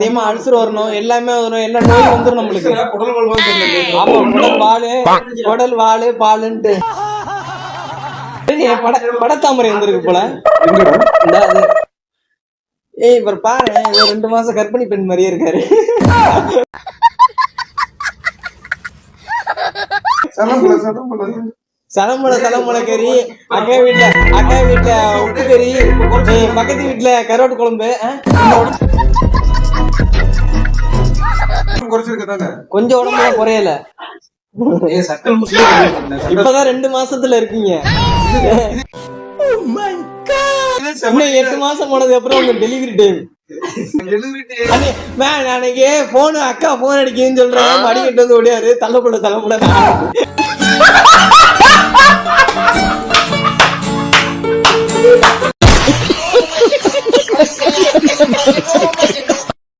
அதிகமா அல்சர் வரணும் எல்லாமே வரும் எல்லா நோயும் வந்துரும் நம்மளுக்கு. ஆமா குடல் வாழு குடல் வாழு பாலுன்ட்டு. பட படத்தாமரை வந்திருக்கு போல. ஏய் இவர் பாரு ரெண்டு மாசம் கர்ப்பிணி பெண் மாதிரியே இருக்காரு. சலமுளை சலமுளை கறி. அக்கா வீட்டுல அக்கா வீட்டுல உப்பு கறி. பக்கத்து வீட்டுல கருவாட்டு குழம்பு கொஞ்சம் உடம்பு குறையல. இப்பதான் ரெண்டு மாசத்துல இருக்கீங்க. எட்டு மாசம் போனது அப்புறம் உங்க டெலிவரி டைம் அன்னைக்கு போன் அக்கா போன் அடிக்குதுன்னு சொல்ற மடி கட்டு வந்து ஓடியாரு. தள்ளப்பட தள்ளப்பட